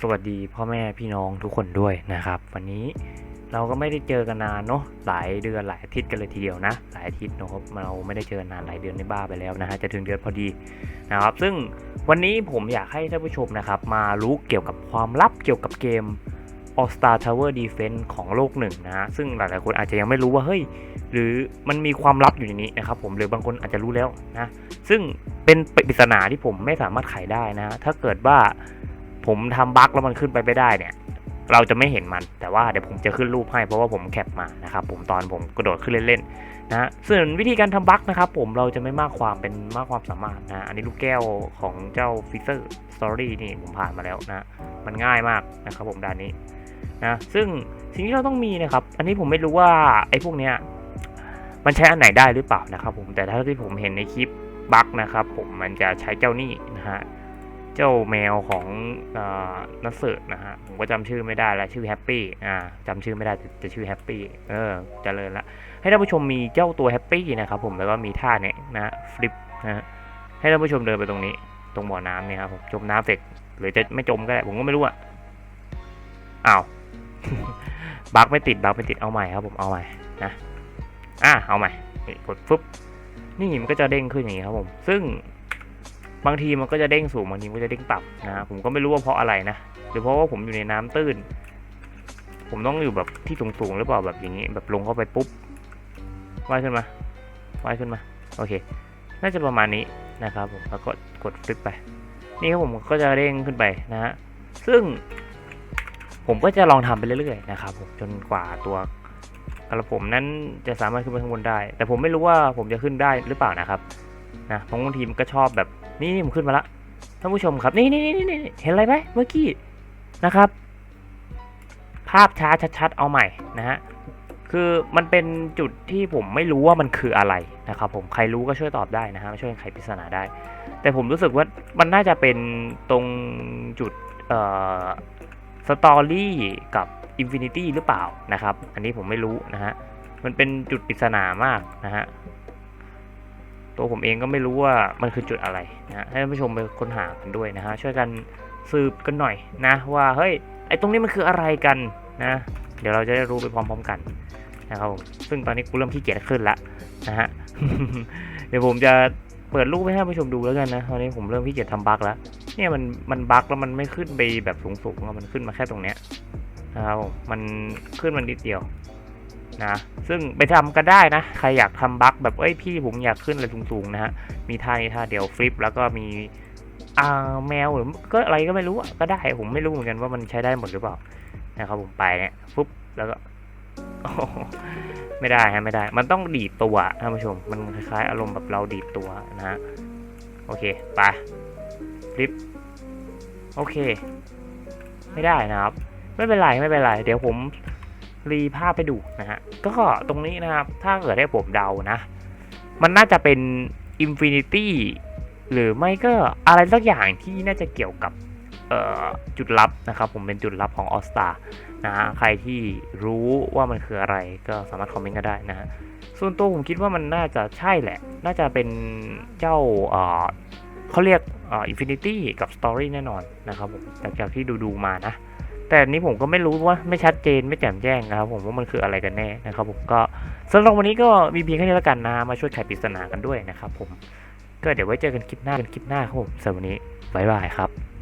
สวัสดีพ่อแม่พี่น้องทุกคนด้วยนะครับ วันนี้เราก็ไม่ได้เจอกันนานเนาะหลายเดือนหลายอาทิตย์กันเลยทีเดียวนะ หลายอาทิตย์นะครับเราไม่ได้เจอกันนานหลายเดือนในบ้าไปแล้วนะฮะจะถึงเดือนพอดีนะครับ ซึ่งวันนี้ผมอยากให้ท่านผู้ชมนะครับ มารู้เกี่ยวกับความลับเกี่ยวกับเกม All Star Tower Defense ของโลกหนึ่งนะฮะซึ่งหลายๆคนอาจจะยังไม่รู้ว่าเฮ้ยหรือมันมีความลับอยู่ในนี้นะครับผมหรือบางคนอาจจะรู้แล้วนะซึ่งเป็นปริศนาที่ผมไม่สามารถไขได้นะ ถ้าเกิดว่า ผมทำบั๊กแล้วมันขึ้นไปไม่ได้เนี่ย เราจะไม่เห็นมันแต่ว่าเดี๋ยวผมจะขึ้นรูปให้เพราะว่าผมแคปมานะครับผมตอนผมกระโดดขึ้นเล่นๆนะส่วนวิธีการทำบั๊กนะครับ ผมเราจะไม่มากความเป็นมากความสามารถนะอันนี้ลูกแก้วของเจ้าฟิเซอร์สตอรี่นี่ผมผ่านมาแล้วนะมันง่ายมากนะครับผมด่านนี้นะซึ่งสิ่งที่เราต้องมีนะครับ อันนี้ผมไม่รู้ว่าไอ้พวกเนี้ยมันใช้อันไหนได้หรือเปล่านะครับผมแต่ถ้าที่ผมเห็นในคลิปบั๊กนะครับผมมันจะใช้เจ้านี่นะฮะ เจ้าแมวของอนัสเสิร์นะฮะผมก็จำชื่อไม่ได้แล้วชื่อแฮปปี้อ่าจำชื่อไม่ได้แต่ชื่อแฮปปี้เออเจริญละให้ท่านผู้ชมมีเจ้าตัวแฮปปี้นะครับผมแล้วก็มีท่าเนี้ยนะฟลิปนะฮะให้ท่านผู้ชมเดินไปตรงนี้ตรงบ่อน้ำเนี่ยครับผมจมน้ำเสร็จหรือจะไม่จมก็ได้ผมก็ไม่รู้อะอ้าวบักไม่ติดบักไม่ติดเอาใหม่ครับผมเอาใหม่นะอะเอาใหม่กดฟึบนี่มันก็จะเด้งขึ้นอย่างนี้ครับผม ซึ่ง บางทีมันก็จะเด้งสูงบางทีมันก็จะเด้งต่ำนะผมก็ไม่รู้ว่าเพราะอะไรนะหรือเพราะว่าผมอยู่ในน้ำตื้น ผมต้องอยู่แบบที่สูงๆหรือเปล่าแบบอย่างนี้ แบบลงเข้าไปปุ๊บว่ายขึ้นมาว่ายขึ้นมาโอเค น่าจะประมาณนี้นะครับผมแล้วก็กดฟลิปไป นี่ครับผมก็จะเด้งขึ้นไปนะฮะซึ่งผมก็จะลองทำไปเรื่อยๆนะครับผมจนกว่าตัวกระผมนั้นจะสามารถขึ้นไปข้างบนได้ แต่ผมไม่รู้ว่าผมจะขึ้นได้หรือเปล่านะครับ นะเพราะบางทีมันก็ชอบแบบนี่นี่ผมขึ้นมาละท่านผู้ชมครับนี่นี่นี่นี่เห็นอะไรไหมเมื่อกี้นะครับ ภาพช้าชัดๆเอาใหม่นะฮะคือมันเป็นจุดที่ผมไม่รู้ว่ามันคืออะไรนะครับ ผมใครรู้ก็ช่วยตอบได้นะฮะช่วยไขปริศนาได้ แต่ผมรู้สึกว่ามันน่าจะเป็นตรงจุดเอ่อสตอรี่กับอินฟินิตี้หรือเปล่านะครับ อันนี้ผมไม่รู้นะฮะมันเป็นจุดปริศนามากนะฮะ ตัวผมเองก็ไม่รู้ว่ามันคือจุดอะไรนะให้ท่านผู้ชมไปค้นหากันด้วยนะฮะช่วยกันสืบกันหน่อยนะว่าเฮ้ยไอ้ตรงนี้มันคืออะไรกันนะ เดี๋ยวเราจะได้รู้ไปพร้อมๆกันนะครับซึ่งตอนนี้กูเริ่มขี้เกียจขึ้นละนะฮะเดี๋ยวผมจะเปิดรูปให้ท่านผู้ชมดูแล้วกันนะตอนนี้ผมเริ่มขี้เกียจทำบั๊กแล้วเนี่ยมันมันบั๊กแล้วมันไม่ขึ้นไปแบบสูงๆอะมันขึ้นมาแค่ตรงเนี้ยนะครับมมันขึ้นมันนิดเดียว นะซึ่งไปทำกันได้นะ ใครอยากทำบั๊กแบบเอ้ยพี่ผมอยากขึ้นอะไรสูงๆนะฮะมีท่านี้ท่าเดียวฟลิปแล้วก็มีอ่าแมวหรือก็อะไรก็ไม่รู้อะก็ได้ผมไม่รู้เหมือนกันว่ามันใช้ได้หมดหรือเปล่านะครับผมไปเนี่ยปุ๊บแล้วก็ไม่ได้ฮะไม่ได้ มันต้องดีดตัวท่านผู้ชม มันคล้ายๆอารมณ์แบบเราดีดตัวนะฮะโอเคไปฟลิปโอเค ไม่ได้นะครับ ไม่เป็นไรไม่เป็นไร เดี๋ยวผม รีภาพไปดูนะฮะ ก็ตรงนี้นะครับ ถ้าเกิดให้ผมเดานะ มันน่าจะเป็น Infinity หรือไม่ก็อะไรสักอย่างที่น่าจะเกี่ยวกับจุดลับนะครับ ผมเป็นจุดลับของ All Star นะฮะใครที่รู้ว่ามันคืออะไรก็สามารถคอมเมนต์ก็ได้นะฮะส่วนตัวผมคิดว่ามันน่าจะใช่แหละ น่าจะเป็นเจ้าเขาเรียกอ่อ Infinity กับ Story แน่นอนนะครับผมจากที่ดูดูๆมานะ แต่นนี้ผมก็ไม่รู้ว่าไม่ชัดเจนไม่แจ่มแจ้งนะครับ ผมว่ามันคืออะไรกันแน่นะครับผมก็สำหรับวันนี้ก็มีเพียงแค่นี้แล้วกันนะมาช่วยไขปริศนากันด้วยนะครับผมก็เดี๋ยวไว้เจอกันคลิปหน้ากันคลิปหน้าครับผมสำหรับวันนี้บ๊ายบายครับ